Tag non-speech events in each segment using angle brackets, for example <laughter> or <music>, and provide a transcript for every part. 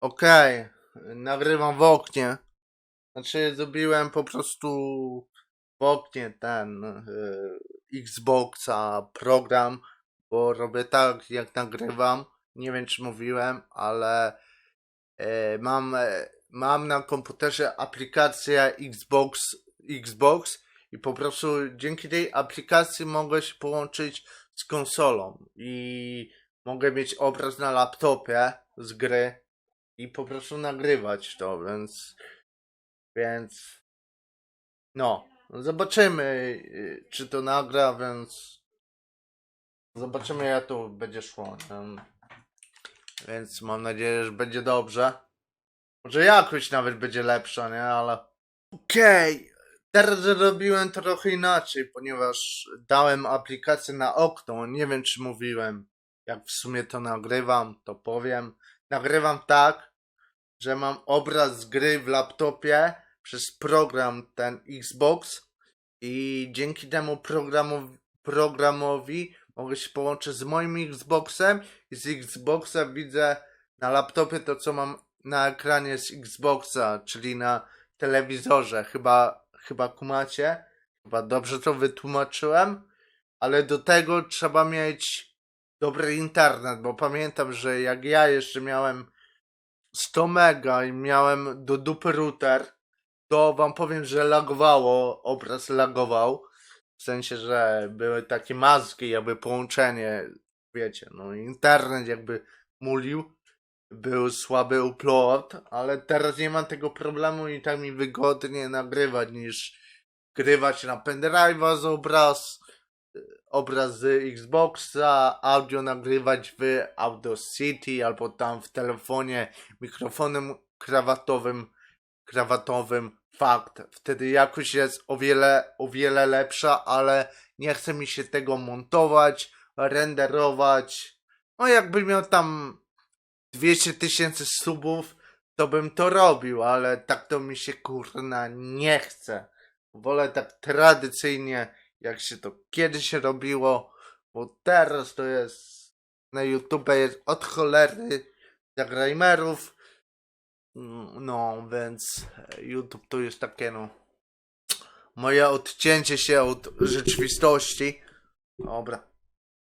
Okej, nagrywam w oknie. Znaczy, zrobiłem po prostu w oknie ten y, Xboxa program, bo robię tak, jak nagrywam. Nie wiem, czy mówiłem, ale e, mam, e, mam na komputerze aplikację Xbox, Xbox i po prostu dzięki tej aplikacji mogę się połączyć z konsolą i mogę mieć obraz na laptopie z gry i po prostu nagrywać to, więc więc no, zobaczymy y, czy to nagra, więc zobaczymy jak to będzie szło. Więc mam nadzieję, że będzie dobrze. Może jakoś nawet będzie lepsza, nie? Ale okej. Teraz zrobiłem trochę inaczej, ponieważ dałem aplikację na okno. Nie wiem, czy mówiłem. Jak w sumie to nagrywam, to powiem. Nagrywam tak, że mam obraz gry w laptopie przez program ten Xbox i dzięki temu programowi, programowi mogę się połączyć z moim Xboxem i z Xboxa widzę na laptopie to, co mam na ekranie z Xboxa, czyli na telewizorze. Chyba, chyba kumacie. Chyba dobrze to wytłumaczyłem. Ale do tego trzeba mieć dobry internet, bo pamiętam, że jak ja jeszcze miałem 100 mega i miałem do dupy router, to wam powiem, że lagowało, obraz lagował. W sensie, że były takie maski, jakby połączenie, wiecie, no internet jakby mulił. Był słaby upload, ale teraz nie mam tego problemu i tak mi wygodnie nagrywać niż grywać na pendrive'a z obraz, obraz z Xboxa, audio nagrywać w Audacity albo tam w telefonie mikrofonem krawatowym, krawatowym. Fakt, wtedy jakość jest o wiele, o wiele lepsza, ale nie chce mi się tego montować, renderować. No jakby miał tam 200 tysięcy subów, to bym to robił, ale tak to mi się kurna nie chce. Wolę tak tradycyjnie, jak się to kiedyś robiło, bo teraz to jest na YouTube jest od cholery dla gamerów. No, więc YouTube to jest takie no moje odcięcie się od rzeczywistości. Dobra,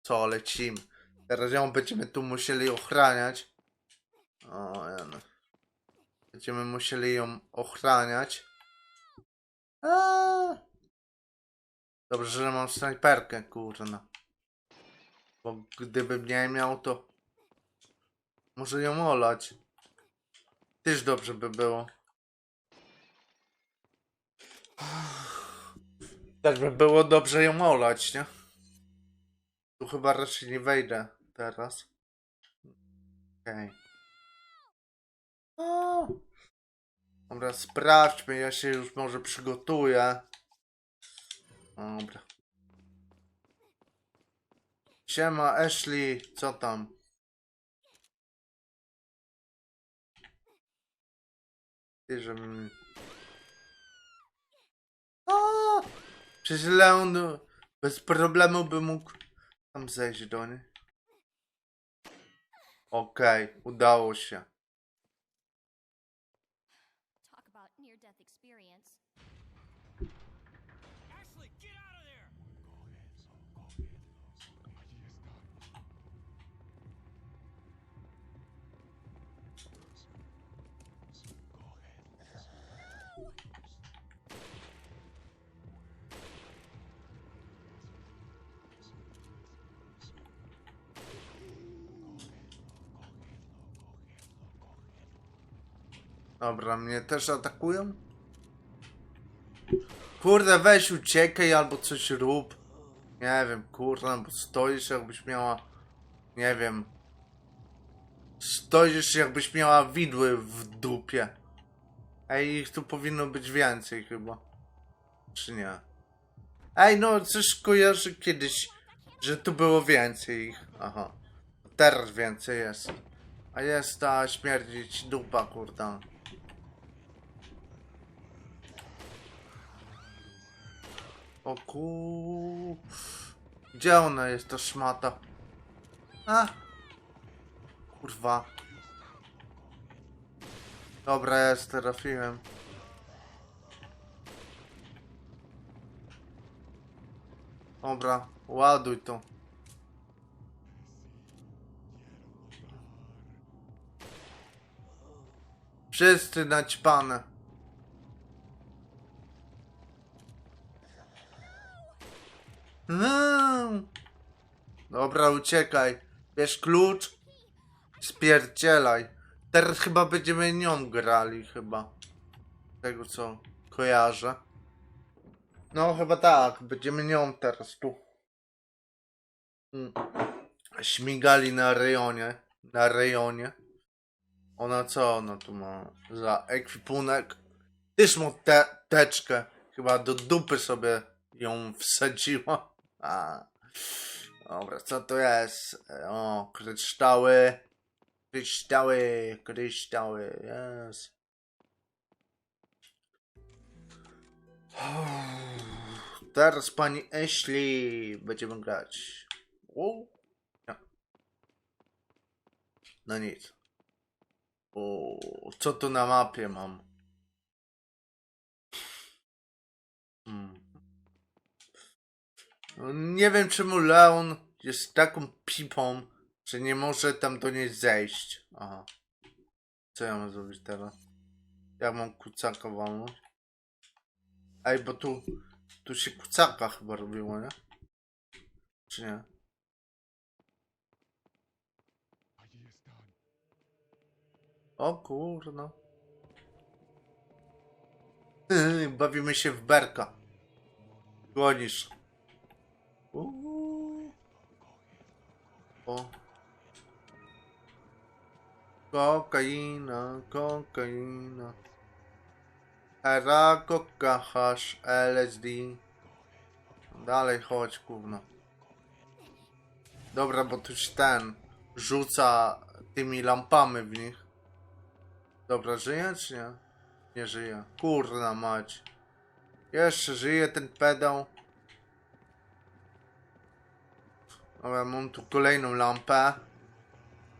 co lecimy. Teraz ją będziemy tu musieli ochraniać. O, no. Będziemy musieli ją ochraniać. Eee. Dobrze, że mam snajperkę, kurna. Bo gdybym nie miał, to może ją olać. Też dobrze by było. Tak by było dobrze ją olać, nie? Tu chyba raczej nie wejdę teraz. Okej. O! Dobra, sprawdźmy, ja się już może przygotuję. Dobra. Siema, Ashley, co tam? Ty, żebym... O! Przecież Leon bez problemu by mógł tam zejść do niej. Okej, udało się. Dobra, mnie też atakują? Kurde, weź uciekaj albo coś rób. Nie wiem, kurde, bo stoisz jakbyś miała... Nie wiem. Stoisz jakbyś miała widły w dupie. Ej, ich tu powinno być więcej chyba. Czy nie? Ej, no coś kojarzy kiedyś, że tu było więcej ich. Aha. Teraz więcej jest. A jest ta śmierdzić dupa, kurda. O ku... Gdzie ona jest, ta szmata? A! Kurwa. Dobra, jest, trafiłem. Dobra, ładuj to. Wszyscy naćpane. No. Dobra, uciekaj. Bierz klucz. Spierdzielaj. Teraz chyba będziemy nią grali, chyba. Tego co kojarzę. No, chyba tak. Będziemy nią teraz tu. Mm. Śmigali na rejonie. Na rejonie. Ona co ona tu ma za ekwipunek? Tyż mu te, teczkę. Chyba do dupy sobie ją wsadziła. A. Dobra, co to jest? O, kryształy. Kryształy, kryształy, jest. Teraz pani Ashley będziemy grać. Nie. No nic. O, co tu na mapie mam? Hmm. No, nie wiem czemu Leon jest taką pipą, że nie może tam do niej zejść. Aha. Co ja mam zrobić teraz? Ja mam kucaka walnąć. Ej, bo tu, tu się kucaka chyba robiło, nie? Czy nie? O kurno. <laughs> Bawimy się w berka. Gonisz. Uuu. O. Kokaina, kokaina. Hera, koka, hash, LSD. Dalej chodź, gówno. Dobra, bo tu się ten rzuca tymi lampami w nich. Dobra, żyje czy nie? Nie żyje. Kurna mać. Jeszcze żyje ten pedał. Mam tu kolejną lampę,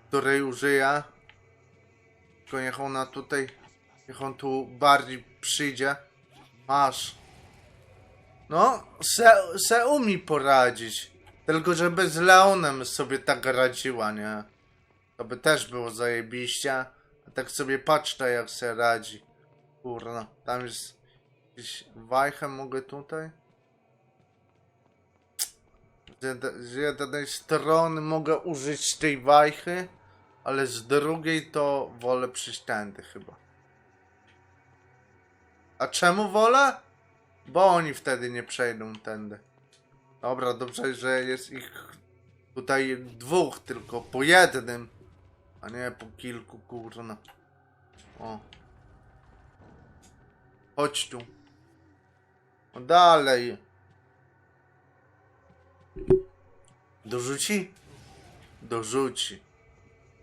której użyję. Tylko niech ona tutaj, niech on tu bardziej przyjdzie. Masz. No, se, se umi poradzić. Tylko, żeby z Leonem sobie tak radziła, nie? To by też było zajebiście. A tak sobie patrzę, jak se radzi. Kurna, tam jest jakieś wajchę mogę tutaj? Z, jed- z jednej strony mogę użyć tej wajchy, ale z drugiej to wolę przyjść tędy chyba. A czemu wolę? Bo oni wtedy nie przejdą tędy. Dobra, dobrze, że jest ich tutaj dwóch tylko, po jednym, a nie po kilku, kurna. O. Chodź tu. No dalej. Dorzuci? Dorzuci.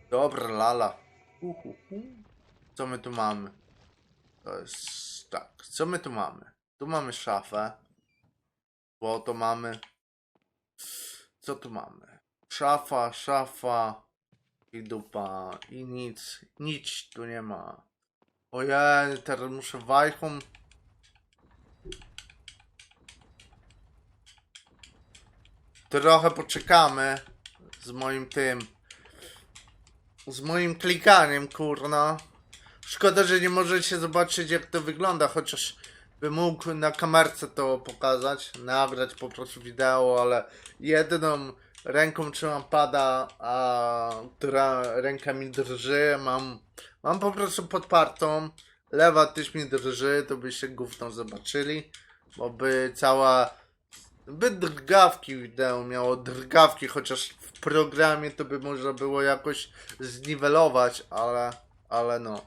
Dobra, lala. Co my tu mamy? To jest tak. Co my tu mamy? Tu mamy szafę. Bo to mamy. Co tu mamy? Szafa, szafa. I dupa. I nic. Nic tu nie ma. Ojej, teraz muszę wajchą. Trochę poczekamy z moim tym. Z moim klikaniem, kurna. Szkoda, że nie możecie zobaczyć jak to wygląda, chociaż bym mógł na kamerce to pokazać, nagrać po prostu wideo, ale jedną ręką trzymam pada, a która ręka mi drży, mam, mam po prostu podpartą, lewa też mi drży, to byście gówno zobaczyli, bo by cała, by drgawki wideo miało drgawki, chociaż w programie to by można było jakoś zniwelować, ale, ale no.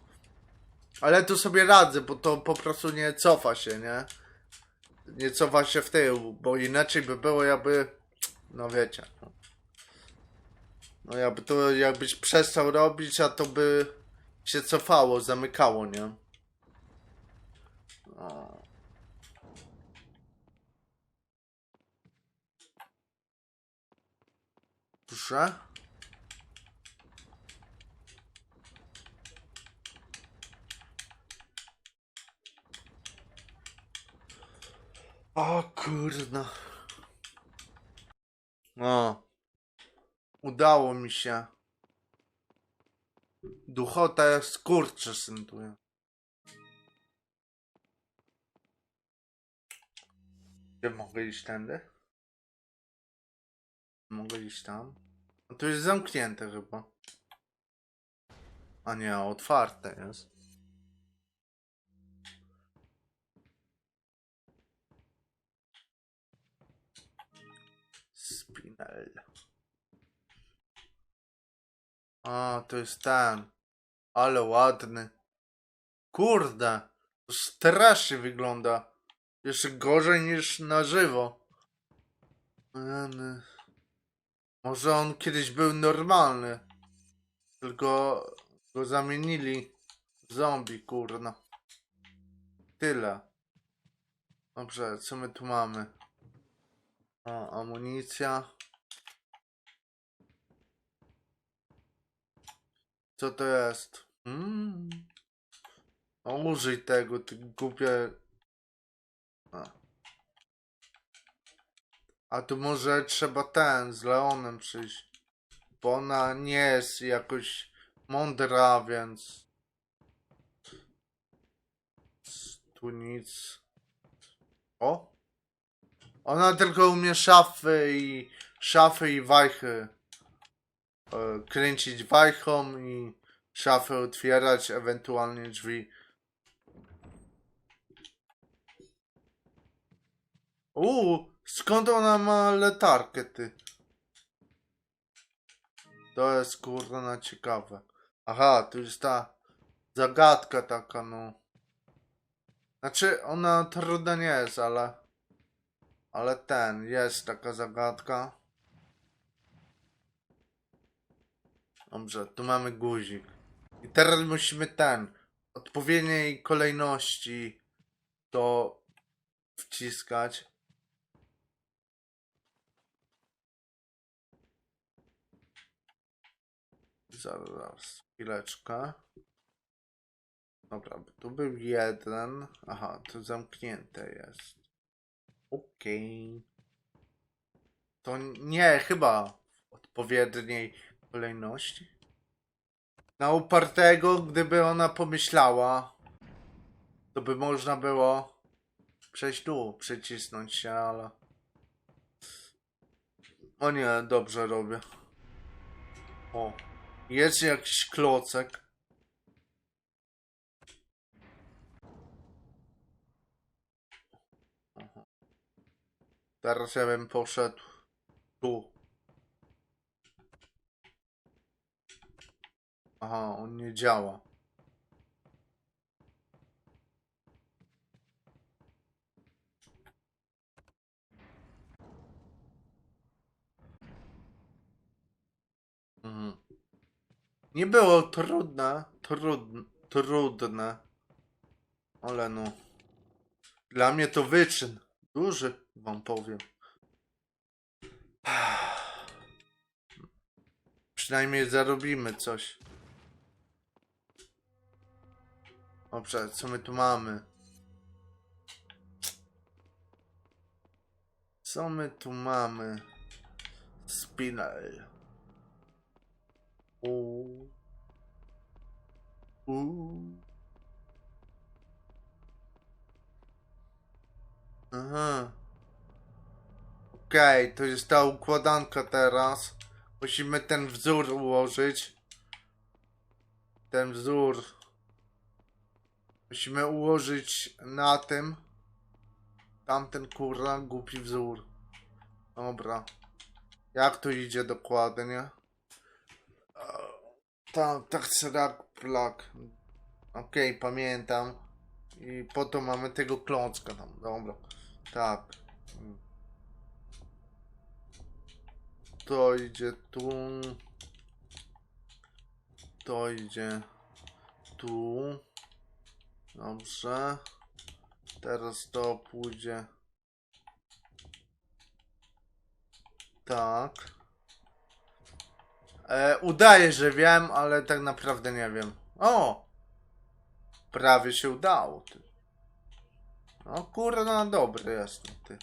Ale tu sobie radzę, bo to po prostu nie cofa się, nie? Nie cofa się w tył, bo inaczej by było jakby... No wiecie. no. No jakby to jakbyś przestał robić, a to by się cofało, zamykało, nie? O. Proszę. O kurna. No. Udało mi się. Duchotę skurczy syntuje. Czy mogę iść tędy? Mogę iść tam? No to jest zamknięte chyba. A nie, otwarte jest. Spinel. A, to jest ten. Ale ładny. Kurde. To strasznie wygląda. Jeszcze gorzej niż na żywo. Eny. Może on kiedyś był normalny. Tylko go zamienili w zombie, kurna. Tyle. Dobrze, co my tu mamy? O, amunicja. Co to jest? Mm. O, użyj tego, ty głupie... A tu może trzeba ten, z Leonem przyjść. Bo ona nie jest jakoś mądra, więc... Tu nic. O! Ona tylko umie szafy i szafy i wajchy e, kręcić wajchą i szafy otwierać, ewentualnie drzwi. Uuu, skąd ona ma letarkę, ty? To jest kurna ciekawe. Aha, tu jest ta zagadka taka, no. Znaczy, ona trudna nie jest, ale... Ale ten, jest taka zagadka. Dobrze, tu mamy guzik. I teraz musimy ten, odpowiedniej kolejności to wciskać. Zaraz, chwileczkę. Dobra, tu był jeden. Aha, to zamknięte jest. Okej. To nie, chyba w odpowiedniej kolejności. Na upartego, gdyby ona pomyślała, to by można było przejść tu, przycisnąć się, ale... O nie, dobrze robię. O, jest jakiś klocek. Teraz ja bym poszedł tu. Aha, on nie działa. Mhm. Nie było trudne, trudne, trudne. Ale no. Dla mnie to wyczyn. Duży, wam powiem. <sighs> Przynajmniej zarobimy coś. Dobrze, co my tu mamy? Co my tu mamy? Spinel. Uuu. Uuu. Aha. Okej, to jest ta układanka teraz. Musimy ten wzór ułożyć. Ten wzór. Musimy ułożyć na tym. Tamten kurwa głupi wzór. Dobra. Jak to idzie dokładnie? Tak, tak, plak. Okej, pamiętam. I po to mamy tego klocka tam. Dobra. Tak. To idzie tu. To idzie tu. Dobrze. Teraz to pójdzie. Tak. E, udaje, że wiem, ale tak naprawdę nie wiem. O! Prawie się udało. Ty. O kurna, dobry jestem, ty.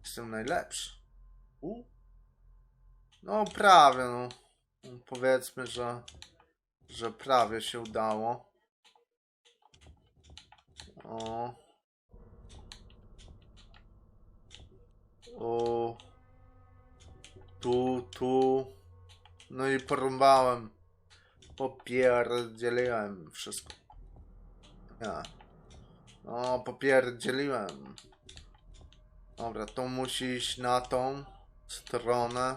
Jestem najlepszy. U? No prawie, no. Powiedzmy, że, że prawie się udało. O. O. Tu, tu. No i porąbałem. Popierdzieliłem wszystko. Ja. No, popierdzieliłem. Dobra, to musi iść na tą stronę.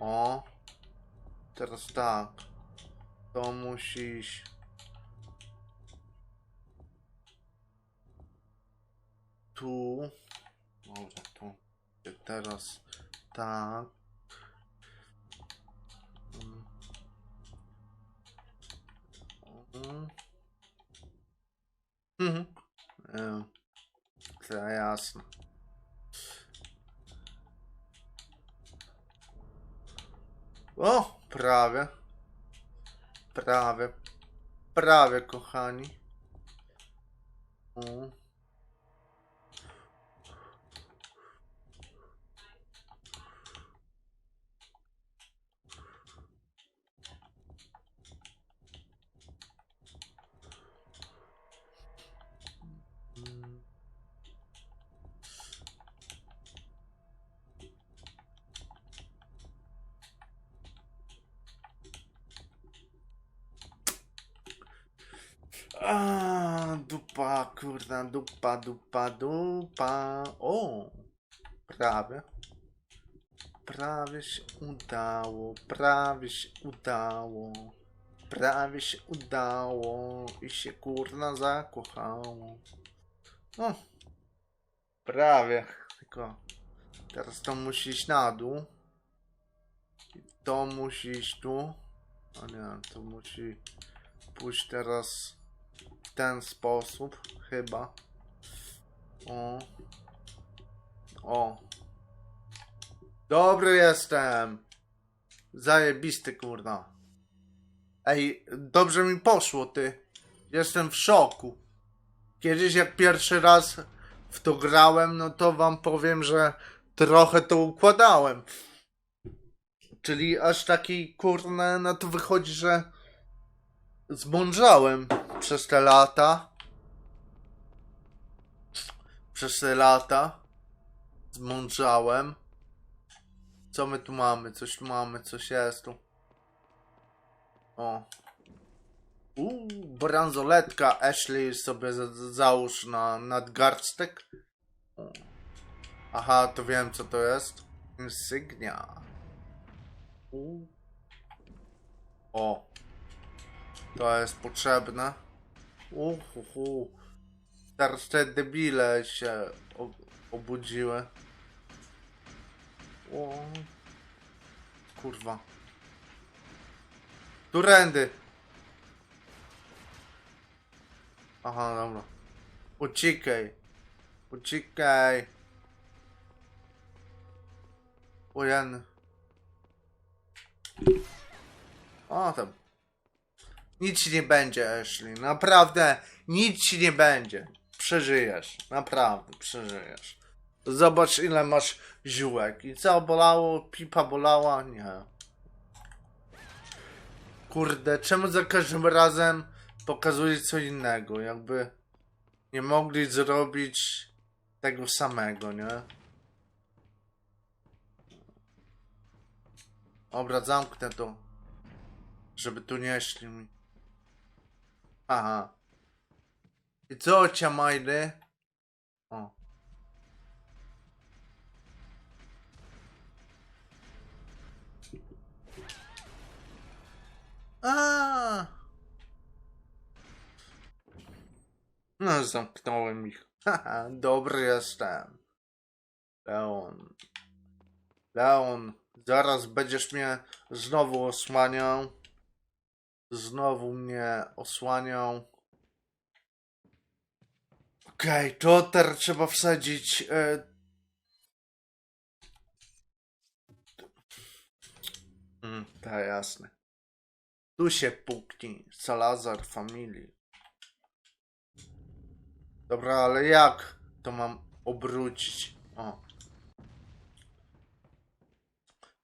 O. Teraz tak. To musi iść. Tu. Dobra, tu. Teraz tak. Mhm. E, To jasne. O, prawie. Prawie. Prawie, kochani. O. kurna, dupa, dupa, dupa. O, prawie. Prawie się udało, prawie się udało. Prawie się udało i się kurna zakochało. No, prawie. Tylko teraz to musi iść na dół. To musi iść tu. A nie, to musi pójść teraz ten sposób, chyba. O. O. Dobry jestem. Zajebisty, kurna. Ej, dobrze mi poszło, ty. Jestem w szoku. Kiedyś jak pierwszy raz w to grałem, no to wam powiem, że trochę to układałem. Czyli aż taki, kurna, no to wychodzi, że zmądrzałem przez te lata. Przez te lata zmądrzałem. Co my tu mamy? Coś tu mamy, coś jest tu. O. Uuu, bransoletka Ashley sobie za- za- załóż na nadgarstek. O. Aha, to wiem co to jest. Insygnia. O. To jest potrzebne. Uhuhu. Te debile się obudziły. O. Kurwa. Turendy. Aha, dobra. Uciekaj. Uciekaj. Ojen. O tam. Nic ci nie będzie, Ashley. Naprawdę, nic ci nie będzie. Przeżyjesz. Naprawdę, przeżyjesz. Zobacz, ile masz ziółek. I co bolało? Pipa bolała? Nie. Kurde, czemu za każdym razem pokazuje co innego? Jakby nie mogli zrobić tego samego, nie? Dobra, zamknę to. Żeby tu nie szli mi. Aha. I co, ciamajdy? O. A. No, zamknąłem ich. <laughs> Haha, dobry jestem. Leon. Leon, zaraz będziesz mnie znowu osłaniał. Znowu mnie osłaniał. Okej, to teraz trzeba wsadzić. E... Mm, tak, jasne. Tu się puknij. Salazar Family. Dobra, ale jak to mam obrócić? O.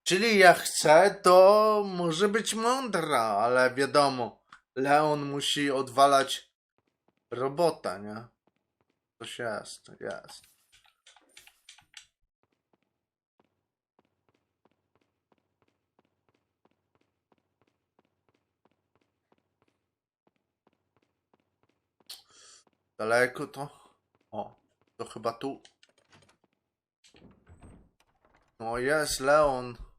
Czyli jak chcę, to może być mądra, ale wiadomo, Leon musi odwalać robota, nie? Coś jest, jest. Daleko to? O, to chyba tu. No jest Leon.